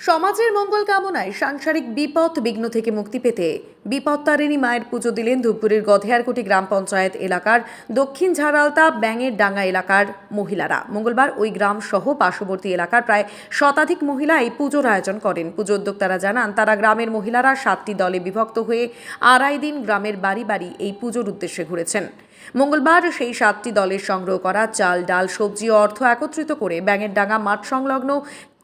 সমাজের মঙ্গল কামনায় সাংসারিক বিপদ বিঘ্ন থেকে মুক্তি পেতে বিপত্তারিণী মায়ের পুজো দিলেন ধূপগুড়ির গধেয়ারকুটি গ্রাম পঞ্চায়েত এলাকার দক্ষিণ ঝাড়ালতা ব্যাঙের ডাঙ্গা এলাকার মহিলারা। মঙ্গলবার ওই গ্রাম সহ পার্শ্ববর্তী এলাকার প্রায় শতাধিক মহিলা এই পুজোর আয়োজন করেন। পুজো উদ্যোক্তারা জানান, তারা গ্রামের মহিলারা সাতটি দলে বিভক্ত হয়ে আড়াই দিন গ্রামের বাড়ি বাড়ি এই পুজোর উদ্দেশ্যে ঘুরেছেন। মঙ্গলবার সেই সাতটি দলের সংগ্রহ করা চাল, ডাল, সবজি অর্থ একত্রিত করে ব্যাঙের ডাঙ্গা মাঠ সংলগ্ন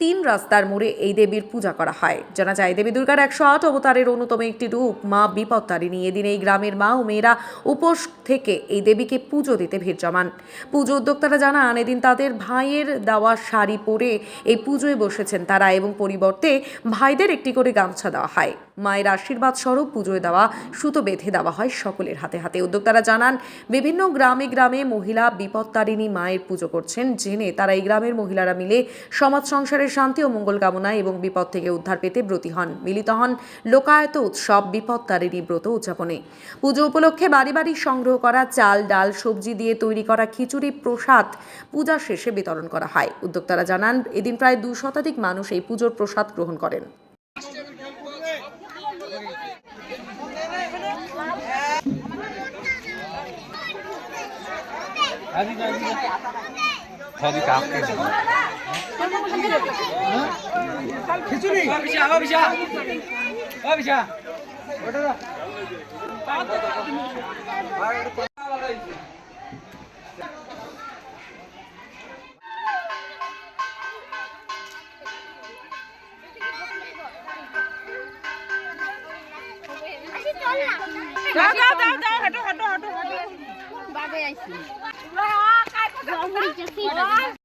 তিন রাস্তার মোড়ে এই দেবীর পূজা করা হয়। জানা যায়, দেবী দুর্গার একশো আট অবতারের অন্যতম একটি রূপ, মা বিপত্তারিণী। এদিন এই গ্রামের মা ও মেয়েরা উপোস থেকে এই দেবীকে পুজো দিতে ভিড় জমান। পুজো উদ্যোক্তারা জানান, এদিন তাদের ভাইয়ের দেওয়া শাড়ি পরে এই পুজোয় বসেছেন তারা এবং পরিবর্তে ভাইদের একটি করে গামছা দেওয়া হয়। মায়ের আশীর্বাদ স্বরূপ পুজোয় দেওয়া সুতো বেঁধে দেওয়া হয় সকলের হাতে হাতে। উদ্যোক্তারা জানান, বিভিন্ন গ্রামে গ্রামে মহিলা বিপত্তারিণী মায়ের পুজো করছেন, জেনে তারা এই গ্রামের মহিলারা মিলে সমাজ সংসারের শান্তি ও মঙ্গল কামনায় এবং বিপদ থেকে উদ্ধার পেতে ব্রতী হন। মিলিত হন লোকায়ত উৎসব বিপত্তারিণী ব্রত উদযাপনে। পুজো উপলক্ষে বাড়ি বাড়ি সংগ্রহ করা চাল, ডাল, সবজি দিয়ে তৈরি করা খিচুড়ি, প্রসাদ পূজা শেষে বিতরণ করা হয়। উদ্যোক্তারা জানান, এদিন প্রায় দু শতাধিক মানুষ এই পুজোর প্রসাদ গ্রহণ করেন। সবই কাপকে খিচুড়ি অভিষা অভিষা অভিষা দাও দাও দাও দাও হাঁটো হাঁটো হাঁটো। হাঁটো বাবে আইছি